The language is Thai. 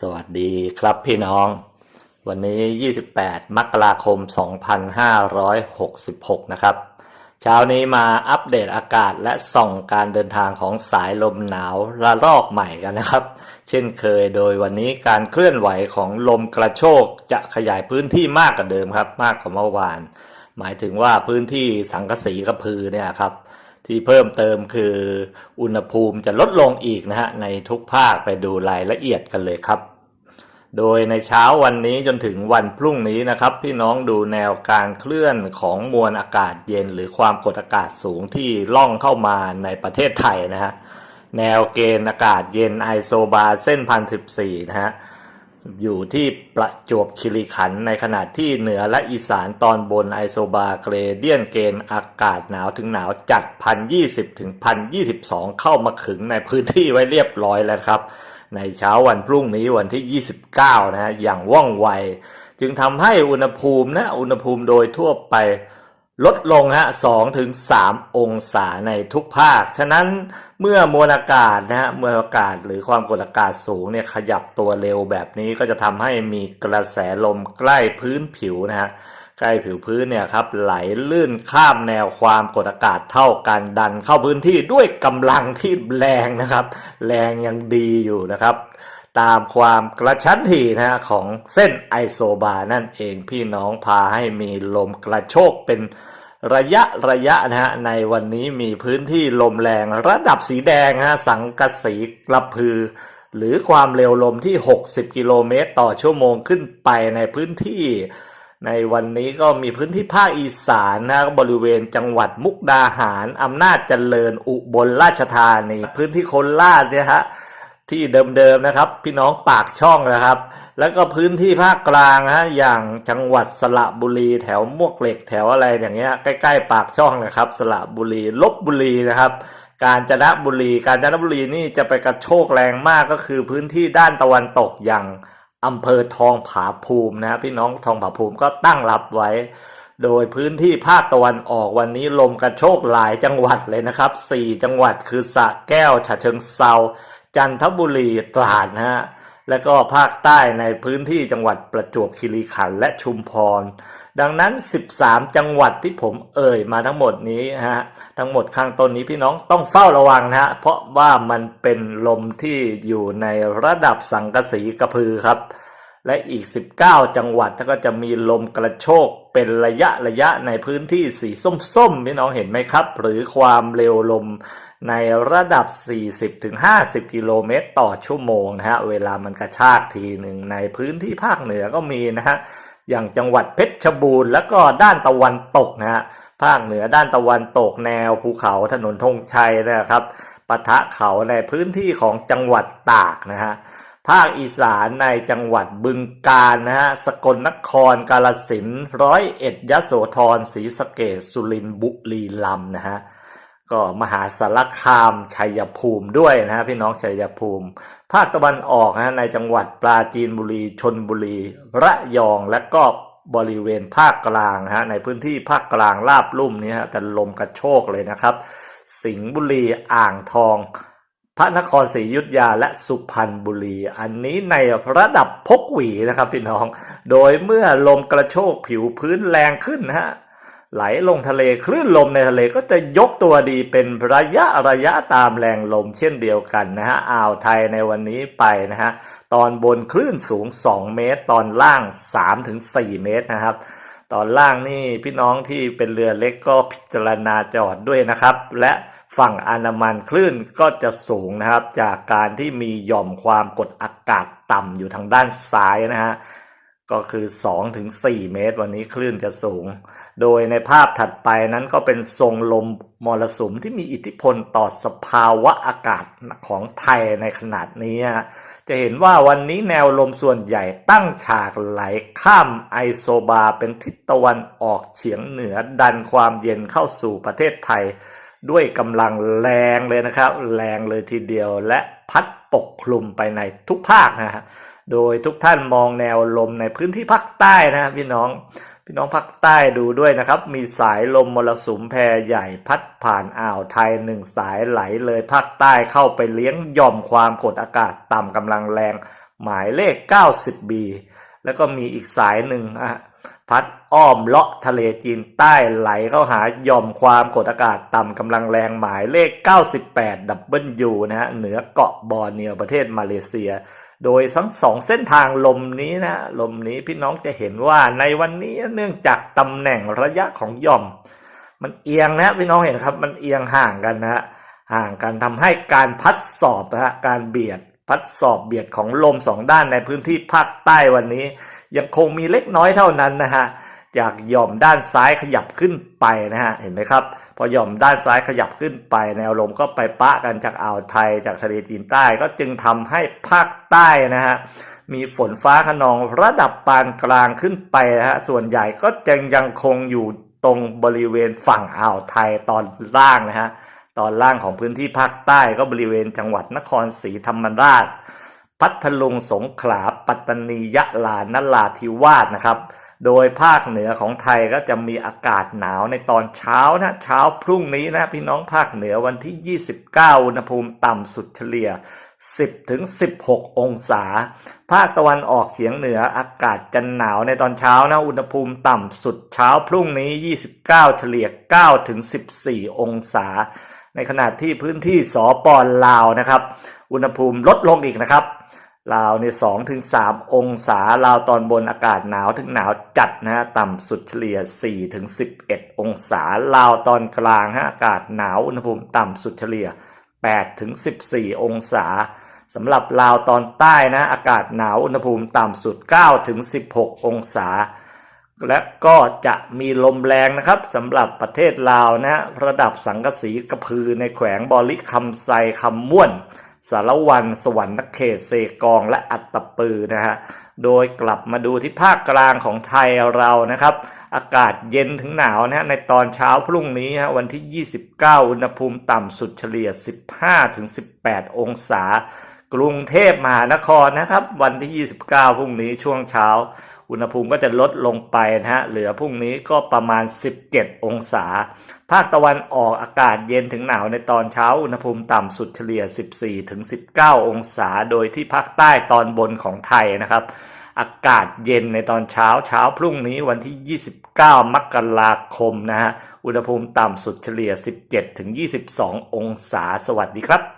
สวัสดีครับพี่น้อง วันนี้ 28 มกราคม 2566 นะครับ เช้านี้มาอัปเดตอากาศและส่องการเดินทางของสายลมหนาวระลอกใหม่กันนะครับ เช่นเคยโดยวันนี้การเคลื่อนไหวของลมกระโชกจะขยายพื้นที่มากกว่าเดิมครับ มากกว่าเมื่อวาน หมายถึงว่าพื้นที่สังกะสีกระพือเนี่ยครับ ที่เพิ่มเติมคืออุณหภูมิจะลดลงอีกนะฮะในทุกภาคไปดูรายละเอียดกันเลยครับ โดยในเช้าวันนี้จนถึงวันพรุ่งนี้นะครับ พี่น้องดูแนวการเคลื่อนของมวลอากาศเย็น หรือความกดอากาศสูงที่ล่องเข้ามาในประเทศไทยนะฮะแนวเกณฑ์อากาศเย็นไอโซบาเส้นพันสิบสี่นะฮะ อยู่ที่ประจวบคีรีขันธ์ในขณะที่เหนือและอีสานตอนบนไอโซบาเกรเดียนเกณฑ์อากาศหนาวถึงหนาวจัดพันยี่สิบถึงพันยี่สิบสองเข้ามาขึงในพื้นที่ไว้เรียบร้อยแล้วครับ ในเช้าวันพรุ่งนี้วันที่ 29 นะฮะอย่างว่องไว จึงทำให้อุณหภูมินะอุณหภูมิโดยทั่วไป ลดลงฮะ2ถึง3องศาในทุกภาค ฉะนั้นเมื่อมวลอากาศนะฮะมวลอากาศหรือความกดอากาศสูงเนี่ยขยับตัวเร็วแบบนี้ก็จะทำให้มีกระแสลมใกล้พื้นผิวนะฮะใกล้ผิวพื้นเนี่ยครับไหลลื่นข้ามแนวความกดอากาศเท่ากันดัน เข้าพื้นที่ด้วยกำลังที่แรงนะครับ แรงยังดีอยู่นะครับ ตามความกระชั้นถี่นะฮะของเส้นไอโซบานั่นเองพี่น้องพาให้มีลมกระโชกเป็นระยะระยะนะฮะในวันนี้มีพื้นที่ลมแรงระดับสีแดงฮะสังกะสีกระพือ หรือความเร็วลมที่ 60 กิโลเมตรต่อชั่วโมงขึ้นไปในพื้นที่ ในวันนี้ก็มีพื้นที่ภาคอีสานนะบริเวณจังหวัดมุกดาหารอำนาจเจริญอุบลราชธานีพื้นที่โคราชเนี่ยฮะ ที่เดิมๆนะครับ พี่น้องปากช่องนะครับ แล้วก็พื้นที่ภาคกลางฮะอย่างจังหวัดสระบุรีแถวมวกเหล็กแถวอะไรอย่างเงี้ยใกล้ๆปากช่องนะครับ สระบุรีลบบุรีนะครับ กาญจนบุรี กาญจนบุรีนี่จะไปกระโชกแรงมากก็คือพื้นที่ด้านตะวันตกอย่างอำเภอทองผาภูมินะพี่น้องทองผาภูมิก็ตั้งรับไว้ โดยพื้นที่ภาคตะวันออกวันนี้ลมกระโชกหลายจังหวัดเลยนะครับ 4 จังหวัดคือสระแก้วฉะเชิงเซา จันทบุรีตราดนะฮะและก็ภาคใต้ในพื้นที่จังหวัดประจวบคีรีขันธ์และชุมพร ดังนั้น 13 จังหวัดที่ผมเอ่ยมาทั้งหมดนี้ฮะทั้งหมดข้างต้นนี้พี่น้องต้องเฝ้าระวังนะฮะเพราะว่ามันเป็นลมที่อยู่ในระดับสังกะสีกระพือครับ และอีก 19 จังหวัดก็จะมีลมกระโชกเป็นระยะระยะในพื้นที่สีส้มๆพี่น้องเห็นไหมครับ หรือความเร็วลมในระดับ 40-50 กิโลเมตรต่อชั่วโมงนะฮะ เวลามันกระชากทีหนึ่งในพื้นที่ภาคเหนือก็มีนะฮะอย่างจังหวัดเพชรบูรณ์แล้วก็ด้านตะวันตกนะฮะภาคเหนือด้านตะวันตกแนวภูเขาถนนธงชัยนะครับปะทะเขาในพื้นที่ของจังหวัดตากนะฮะ ภาคอีสานในจังหวัดบึงกาฬนะฮะ สกลนคร กาลสินร้อยเอ็ดยโสธรศรีสะเกษสุรินทร์บุรีรัมย์นะฮะ ก็มหาสารคามชัยภูมิด้วยนะฮะพี่น้องชัยภูมิ ภาคตะวันออกนะฮะในจังหวัดปราจีนบุรีชนบุรี ระยองและก็บริเวณภาคกลางนะฮะในพื้นที่ภาคกลางลาบลุ่มนี้ฮะแต่ลมกระโชกเลยนะครับ สิงห์บุรีอ่างทอง พระนครศรีอยุธยาและสุพรรณบุรี อันนี้ในระดับพกหวีนะครับพี่น้อง โดยเมื่อลมกระโชกผิวพื้นแรงขึ้นนะฮะไหลลงทะเลคลื่นลมในทะเลก็จะยกตัวดีเป็นระยะระยะตามแรงลมเช่นเดียวกันนะฮะอ่าวไทยในวันนี้ไปนะฮะตอนบนคลื่นสูง 2 เมตร ตอนล่าง 3-4 เมตรนะครับ ตอนล่างนี่พี่น้องที่เป็นเรือเล็กก็พิจารณาจอดด้วยนะครับ และ ฝั่งอันามันคลื่นก็จะสูงนะครับ จากการที่มีหย่อมความกดอากาศต่ำอยู่ทางด้านซ้ายนะฮะก็คือ 2-4 เมตร วันนี้คลื่นจะสูง โดยในภาพถัดไปนั้นก็เป็นทรงลมมรสุมที่มีอิทธิพลต่อสภาวะอากาศของไทยในขนาดนี้ จะเห็นว่าวันนี้แนวลมส่วนใหญ่ตั้งฉากไหลข้ามไอโซบาเป็นทิศตะวันออกเฉียงเหนือดันความเย็นเข้าสู่ประเทศไทย ด้วยกำลังแรงเลยนะครับ แรงเลยทีเดียวและพัดปกคลุมไปในทุกภาคนะฮะโดยทุกท่านมองแนวลมในพื้นที่ภาคใต้นะพี่น้องพี่น้องภาคใต้ดูด้วยนะครับ มีสายลมมรสุมแพรใหญ่พัดผ่านอ่าวไทยหนึ่งสายไหลเลยภาคใต้เข้าไปเลี้ยงย่อมความกดอากาศต่ำกำลังแรง หมายเลข 90B แล้วก็มีอีกสายหนึ่งนะฮะ พัดอ้อมเลาะทะเลจีนใต้ไหลเข้าหาย่อมความกดอากาศต่ำกำลังแรงหมายเลข 98ดับเบิลยูนะฮะเหนือเกาะบอร์เนียวประเทศมาเลเซีย โดยทั้งสองเส้นทางลมนี้นะลมนี้พี่น้องจะเห็นว่าในวันนี้เนื่องจากตำแหน่งระยะของย่อม มันเอียงนะพี่น้องเห็นครับมันเอียงห่างกันนะฮะห่างกันทำให้การพัดสอบนะฮะการเบียด พัดสอบเบียดของลมสองด้านในพื้นที่ภาคใต้วันนี้ ยังคงมีเล็กน้อยเท่านั้นนะฮะจากหย่อมด้านซ้ายขยับขึ้นไปนะฮะเห็นไหมครับ พอหย่อมด้านซ้ายขยับขึ้นไป แนวลมก็ไปปะกันจากอ่าวไทยจากทะเลจีนใต้ก็จึงทำให้ภาคใต้นะฮะมีฝนฟ้าขนองระดับปานกลางขึ้นไปนะฮะส่วนใหญ่ก็ยังยังคงอยู่ตรงบริเวณฝั่งอ่าวไทยตอนล่างนะฮะ ตอนล่างของพื้นที่ภาคใต้ก็บริเวณจังหวัดนครศรีธรรมราช พัทลุงสงขลาปัตตานียะลานราธิวาสนะครับ โดยภาคเหนือของไทยก็จะมีอากาศหนาวในตอนเช้านะเช้าพรุ่งนี้นะพี่น้องภาคเหนือวันที่ 29 อุณหภูมิต่ำสุดเฉลี่ย 10ถึง16 องศา ภาคตะวันออกเฉียงเหนืออากาศจะหนาวในตอนเช้านะอุณหภูมิต่ำสุดเช้าพรุ่งนี้ 29 เฉลี่ย9ถึง14 องศา ในขณะที่พื้นที่สปอนลาวนะครับ อุณหภูมิลดลงอีกนะครับลาวเนี่ยสองถึงสามองศาลาวตอนบนอากาศหนาวถึงหนาวจัดนะฮะต่ำสุดเฉลี่ย4ถึง11องศาลาวตอนกลางฮะอากาศหนาวอุณหภูมิต่ำสุดเฉลี่ย8ถึง14องศาสำหรับลาวตอนใต้นะอากาศหนาวอุณหภูมิต่ำสุด9ถึง16องศา และก็จะมีลมแรงนะครับสำหรับประเทศลาวนะระดับสังกะสีกระพือในแขวงบอลิคำไซคำม่วน สารวันสวรรค์เขตเซกองและอัตตปือนะฮะโดยกลับมาดูที่ภาคกลางของไทยเรานะครับ อากาศเย็นถึงหนาวนะฮะในตอนเช้าพรุ่งนี้ฮะวันที่ 29 อุณหภูมิต่ำสุดเฉลี่ย 15-18 องศา กรุงเทพมหานครนะครับ วันที่ 29 พรุ่งนี้ช่วงเช้า อุณหภูมิก็จะลดลงไปนะฮะเหลือพรุ่งนี้ก็ประมาณ 17 องศา ภาคตะวันออกอากาศเย็นถึงหนาวในตอนเช้า อุณหภูมิต่ำสุดเฉลี่ย 14-19 องศา โดยที่ภาคใต้ตอนบนของไทยนะครับ อากาศเย็นในตอนเช้าเช้าพรุ่งนี้วันที่ 29 มกราคมนะฮะอุณหภูมิต่ำสุดเฉลี่ย 17-22 องศา สวัสดีครับ